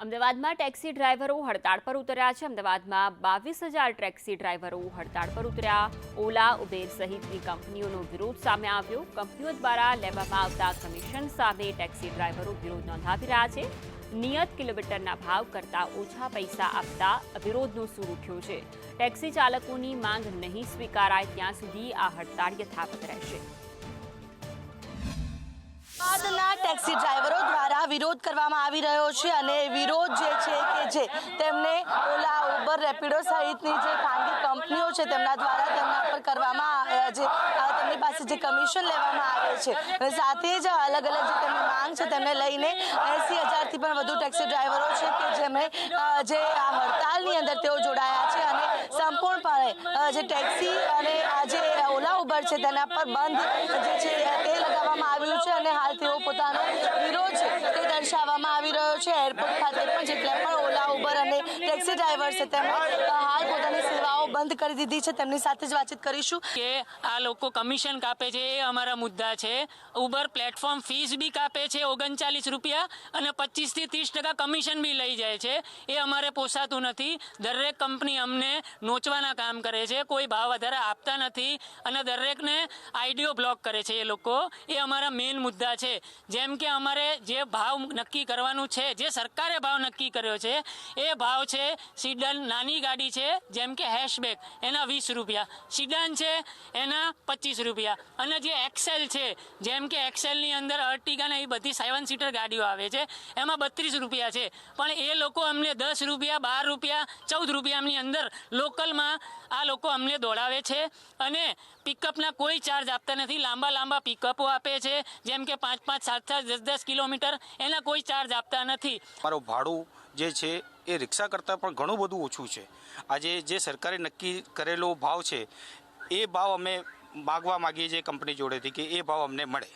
અમદાવાદમાં ટેક્સી ડ્રાઈવરો હડતાળ પર ઉતર્યા છે. અમદાવાદમાં બાવીસ હજાર ટેક્સી ડ્રાઈવરો હડતાળ પર ઉતર્યા. ઓલા, ઉબેર સહિતની કંપનીઓનો વિરોધ સામે આવ્યો. કંપનીઓ દ્વારા લેવામાં આવતા કમિશન સામે ટેક્સી ડ્રાઈવરો વિરોધ નોંધાવી રહ્યા છે. નિયત કિલોમીટરના ભાવ કરતાં ઓછા પૈસા આપતા વિરોધનો સૂર ઉઠ્યો છે. ટેક્સી ચાલકોની માંગ નહીં સ્વીકારાય ત્યાં સુધી આ હડતાળ યથાવત રહેશે. ટેક્સી ડ્રાઈવરો વિરોધ કરવામાં આવી રહ્યો છે અને વિરોધ જે છે કે જે તેમને ઓલા ઉબર રેપિડો સહિતની જે ખાનગી કંપનીઓ છે તેમના દ્વારા તેમના પર કરવામાં આવ્યા જે તેમની પાસે જે કમિશન લેવામાં આવે છે અને સાથે જ અલગ અલગ જે તેમની માંગ છે તેમને લઈને એસી હજારથી પણ વધુ ટેક્સી ડ્રાઈવરો છે કે જેમણે જે આ હડતાલની અંદર તેઓ જોડાયા છે અને સંપૂર્ણપણે જે ટેક્સી અને આ જે ઓલા ઉબર છે તેના પર બંધ જે છે તે લગાવવામાં આવ્યું છે અને હાલ તેઓ પોતાનો વિરોધ તે દર્શાવવામાં આવી રહ્યો છે. એરપોર્ટ ખાતે પણ જેટલા પણ ઓલા ઉબર અને ટેક્સી ડ્રાઈવર છે. તેમણે હાલ પોતાની સેવાઓ બંધ કરી દીધી છે. તેમની સાથે જ વાતચીત કરીશું. કે આ લોકો કમિશન કાપે છે, એ અમારા મુદ્દા છે. ઉબર પ્લેટફોર્મ ફીસ બી કાપે છે, ઓગણચાલીસ રૂપિયા અને પચીસથી ત્રીસ ટકા કમિશન બી લઈ જાય છે. એ અમારે પોસાતું નથી. દરેક કંપની અમને નોચવાના કામ કરે છે. કોઈ ભાવ વધારે આપતા નથી અને દરેકને આઈડીઓ બ્લોક કરે છે એ લોકો. એ અમારા મેઇન મુદ્દા છે. જેમ કે અમારે જે ભાવ નક્કી કરવાનું છે, જે સરકારે ભાવ નક્કી કર્યો છે, એ ભાવ છે સીડન નાની ગાડી છે, જેમ કે હેશબેક, એના વીસ રૂપિયા. સિડન છે, એના પચીસ રૂપિયા. અને જે એક્સેલ છે, જેમ કે એક્સેલની અંદર અર્ટિગા ને એ બધી સેવન સીટર ગાડીઓ આવે છે, એમાં બત્રીસ રૂપિયા છે. પણ એ લોકો અમને દસ રૂપિયા, બાર રૂપિયા, ચૌદ રૂપિયાની અંદર લોકલમાં આ લોકો અમને દોડાવે છે. અને પિકઅપના કોઈ ચાર્જ આપતા નથી. લાંબા લાંબા પિકઅપો આપે છે, જેમ કે પાંચ પાંચ સાત સાત દસ દસ કિલોમીટર, એના કોઈ ચાર્જ આપતા નથી. મારું ભાડું જે છે એ રિક્ષા કરતાં પણ ઘણું બધું ઓછું છે. આજે જે સરકારે નક્કી કરેલો ભાવ છે એ ભાવ અમે માગવા માગીએ છીએ કંપની જોડેથી કે એ ભાવ અમને મળે.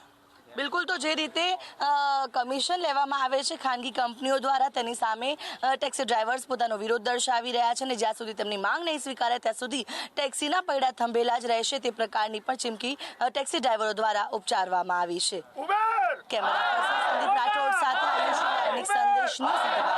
બિલકુલ તો જે રીતે કમિશન લેવામાં આવે છે ખાનગી કંપનીઓ દ્વારા તેની સામે ટેક્સી ડ્રાઈવર્સ પોતાનો વિરોધ દર્શાવી રહ્યા છે અને જ્યાં સુધી તેમની માંગ નહીં સ્વીકારે ત્યાં સુધી ટેક્સીના પૈડા થંભેલા જ રહેશે તે પ્રકારની પણ ચીમકી ટેક્સી ડ્રાઈવરો દ્વારા ઉપચારવામાં આવી છે. કેમેરા પર્સન સંદીપ રાઠોડ સાથે સંદેશ ન્યૂઝ.